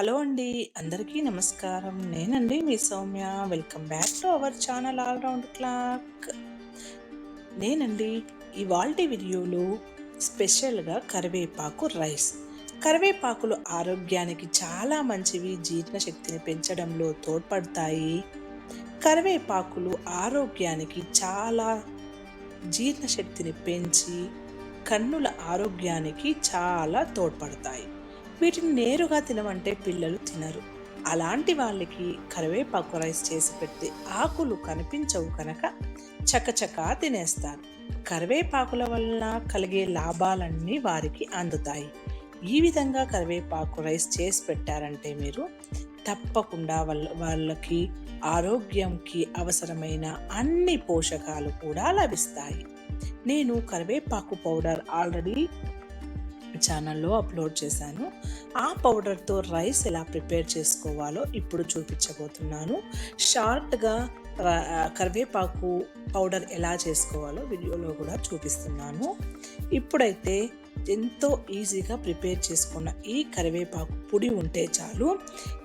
Hello అండి అందరికీ నమస్కారం. నేనండి మీ Soumya. Welcome back to our channel all round clock. నేనండి ఇవాల్టి వీడియోలో స్పెషల్గా కరివేపాకు రైస్. కరివేపాకులు ఆరోగ్యానికి చాలా మంచివి జీర్ణశక్తిని పెంచడంలో తోడ్పడతాయి. కరివేపాకులు ఆరోగ్యానికి చాలా జీర్ణశక్తిని పెంచి కన్నుల ఆరోగ్యానికి చాలా తోడ్పడతాయి. వీటిని నేరుగా తినమంటే పిల్లలు తినరు. అలాంటి వాళ్ళకి కరివేపాకు రైస్ చేసి పెడితే ఆకులు కనిపించవు కనుక చకచకా తినేస్తారు. కరివేపాకుల వలన కలిగే లాభాలన్నీ వారికి అందుతాయి. ఈ విధంగా కరివేపాకు రైస్ చేసి పెట్టారంటే మీరు తప్పకుండా వాళ్ళ వాళ్ళకి ఆరోగ్యంకి అవసరమైన అన్ని పోషకాలు కూడా లభిస్తాయి. నేను కరివేపాకు పౌడర్ ఆల్రెడీ ఛానల్లో అప్లోడ్ చేశాను. ఆ పౌడర్తో రైస్ ఎలా ప్రిపేర్ చేసుకోవాలో ఇప్పుడు చూపించబోతున్నాను. షార్ట్గా కరివేపాకు పౌడర్ ఎలా చేసుకోవాలో వీడియోలో కూడా చూపిస్తున్నాను. ఇప్పుడైతే ఎంతో ఈజీగా ప్రిపేర్ చేసుకున్న ఈ కరివేపాకు పొడి ఉంటే చాలు.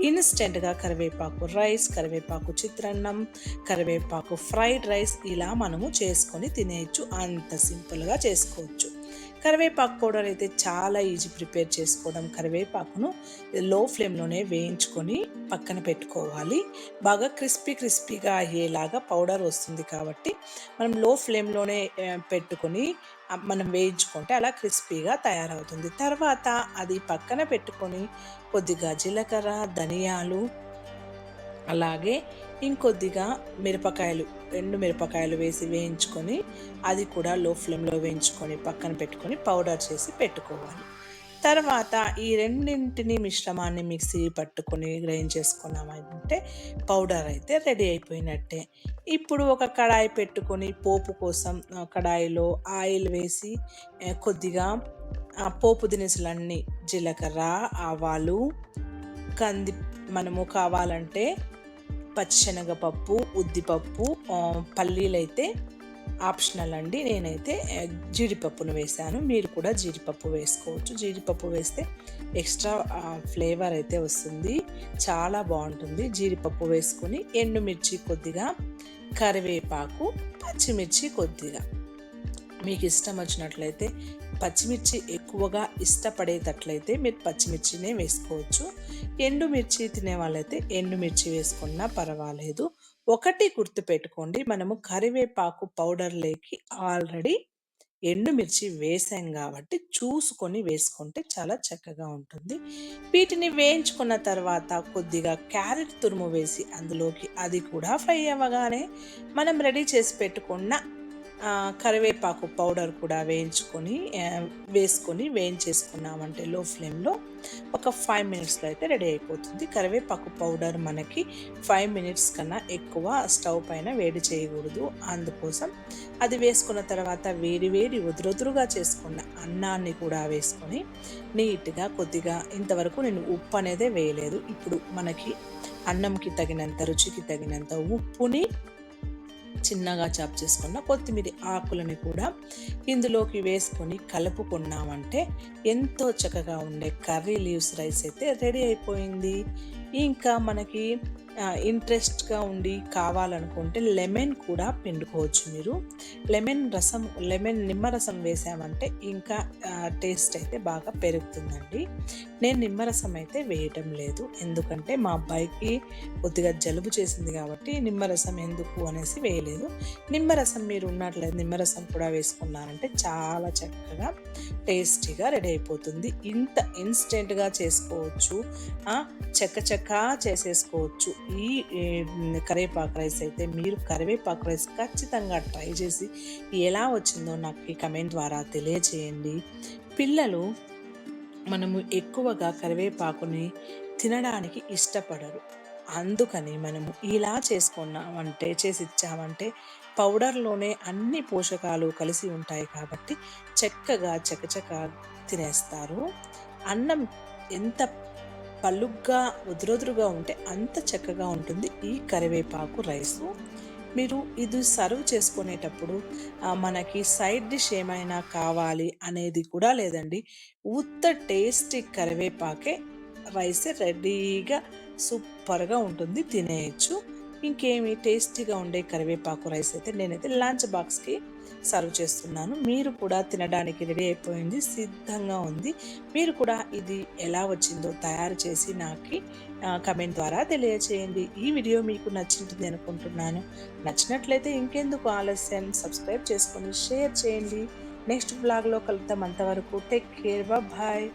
ఇన్స్టెంట్గా కరివేపాకు రైస్ కరివేపాకు చిత్రాన్నం కరివేపాకు ఫ్రైడ్ రైస్ ఇలా మనము చేసుకొని తినేయచ్చు. అంత సింపుల్గా చేసుకోవచ్చు. కరివేపాకు పౌడర్ అయితే చాలా ఈజీ ప్రిపేర్ చేసుకోవడం కరివేపాకును లో ఫ్లేమ్లోనే వేయించుకొని పక్కన పెట్టుకోవాలి. బాగా క్రిస్పీ క్రిస్పీగా అయ్యేలాగా పౌడర్ వస్తుంది కాబట్టి మనం లో ఫ్లేమ్లోనే పెట్టుకొని మనం వేయించుకుంటే అలా క్రిస్పీగా తయారవుతుంది. తర్వాత అది పక్కన పెట్టుకొని కొద్దిగా జీలకర్ర ధనియాలు అలాగే ఇంకొద్దిగా మిరపకాయలు రెండు మిరపకాయలు వేసి వేయించుకొని అది కూడా లో ఫ్లేమ్లో వేయించుకొని పక్కన పెట్టుకొని పౌడర్ చేసి పెట్టుకోవాలి. తర్వాత ఈ రెండింటిని మిశ్రమాన్ని మిక్సీ పట్టుకొని గ్రైండ్ చేసుకున్నామంటే పౌడర్ అయితే రెడీ అయిపోయినట్టే. ఇప్పుడు ఒక కడాయి పెట్టుకొని పోపు కోసం కడాయిలో ఆయిల్ వేసి కొద్దిగా పోపు దినుసులన్నీ జీలకర్ర ఆవాలు కంది మనము కావాలంటే పచ్చిశనగపప్పు ఉద్దిపప్పు పల్లీలు అయితే ఆప్షనల్ అండి. నేనైతే జీడిపప్పును వేసాను మీరు కూడా జీడిపప్పు వేసుకోవచ్చు. జీడిపప్పు వేస్తే ఎక్స్ట్రా ఫ్లేవర్ అయితే వస్తుంది. చాలా బాగుంటుంది. జీడిపప్పు వేసుకొని ఎండుమిర్చి కొద్దిగా కరివేపాకు పచ్చిమిర్చి కొద్దిగా. మీకు ఇష్టం వచ్చినట్లయితే పచ్చిమిర్చి ఎక్కువగా ఇష్టపడేటట్లయితే మీరు పచ్చిమిర్చినే వేసుకోవచ్చు. ఎండుమిర్చి తినే వాళ్ళైతే ఎండుమిర్చి వేసుకున్నా పర్వాలేదు. ఒకటి గుర్తుపెట్టుకోండి మనము కరివేపాకు పౌడర్లోకి ఆల్రెడీ ఎండుమిర్చి వేసాం కాబట్టి చూసుకొని వేసుకుంటే చాలా చక్కగా ఉంటుంది. వీటిని వేయించుకున్న తర్వాత కొద్దిగా క్యారెట్ తురుము వేసి అందులోకి అది కూడా ఫ్రై అవ్వగానే మనం రెడీ చేసి పెట్టుకున్న కరివేపాకు పౌడర్ కూడా వేయించుకొని వేసుకొని వేయించేసుకున్నామంటే లో ఫ్లేమ్లో ఒక ఫైవ్ మినిట్స్లో అయితే రెడీ అయిపోతుంది. కరివేపాకు పౌడర్ మనకి ఫైవ్ మినిట్స్ కన్నా ఎక్కువ స్టవ్ పైన వేడి చేయకూడదు. అందుకోసం అది వేసుకున్న తర్వాత వేడి వేడి ఉదురుదురుగా చేసుకున్న అన్నాన్ని కూడా వేసుకొని నీట్గా కొద్దిగా ఇంతవరకు నేను ఉప్పు అనేది వేయలేదు. ఇప్పుడు మనకి అన్నంకి తగినంత రుచికి తగినంత ఉప్పుని చిన్నగా చాప్ చేసుకున్న కొత్తిమీర ఆకులని కూడా ఇందులోకి వేసుకొని కలుపుకున్నామంటే ఎంతో చక్కగా ఉండే కర్రీ లీవ్స్ రైస్ అయితే రెడీ అయిపోయింది. ఇంకా మనకి ఇంట్రెస్ట్గా ఉండి కావాలనుకుంటే లెమన్ కూడా పిండుకోవచ్చు మీరు. లెమన్ రసం లెమన్ నిమ్మరసం వేసామంటే ఇంకా టేస్ట్ అయితే బాగా పెరుగుతుందండి. నేను నిమ్మరసం అయితే వేయటం లేదు. ఎందుకంటే మా అబ్బాయికి కొద్దిగా జలుబు చేసింది కాబట్టి నిమ్మరసం ఎందుకు అనేసి వేయలేదు. నిమ్మరసం మీరు ఉన్నట్లయితే నిమ్మరసం కూడా వేసుకున్నారంటే చాలా చక్కగా టేస్టీగా రెడీ అయిపోతుంది. ఇంత ఇన్స్టెంట్గా చేసుకోవచ్చు. చక్క చక్క చేసేసుకోవచ్చు. ఈ కరివేపాకు రైస్ అయితే మీరు కరివేపాకు రైస్ ఖచ్చితంగా ట్రై చేసి ఎలా వచ్చిందో నాకు ఈ కమెంట్ ద్వారా తెలియచేయండి. పిల్లలు మనము ఎక్కువగా కరివేపాకుని తినడానికి ఇష్టపడరు. అందుకని మనము ఇలా చేసుకున్నామంటే చేసి ఇచ్చామంటే పౌడర్లోనే అన్ని పోషకాలు కలిసి ఉంటాయి కాబట్టి చక్కగా చకచక తినేస్తారు. అన్నం ఎంత పలుగ్గా ఉదురుదురుగా ఉంటే అంత చక్కగా ఉంటుంది ఈ కరివేపాకు రైసు. మీరు ఇది సర్వ్ చేసుకునేటప్పుడు మనకి సైడ్ డిష్ ఏమైనా కావాలి అనేది కూడా లేదండి. ఉత్త టేస్టీ కరివేపాకే రైస్ రెడీగా సూపర్గా ఉంటుంది తినేయచ్చు. ఇంకేమి టేస్టీగా ఉండే కరివేపాకు రైస్ అయితే నేనైతే లంచ్ బాక్స్కి సర్వ్ చేస్తున్నాను. మీరు కూడా తినడానికి రెడీ అయిపోయింది సిద్ధంగా ఉంది. మీరు కూడా ఇది ఎలా వచ్చిందో తయారు చేసి నాకు కమెంట్ ద్వారా తెలియచేయండి. ఈ వీడియో మీకు నచ్చింటుంది అనుకుంటున్నాను. నచ్చినట్లయితే ఇంకెందుకు ఆలస్యం? సబ్స్క్రైబ్ చేసుకొని షేర్ చేయండి. నెక్స్ట్ బ్లాగ్లో కలుద్దాం అంతవరకు. Take care bye